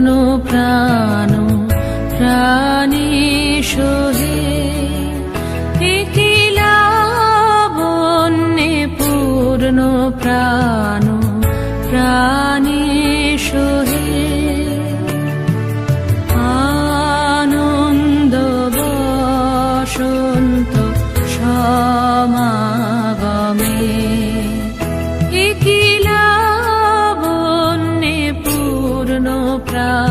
পূর্ণ প্রাণ প্রাণী সোহে। বন্যে পূর্ণ প্রাণ প্রাণী পূর্ণ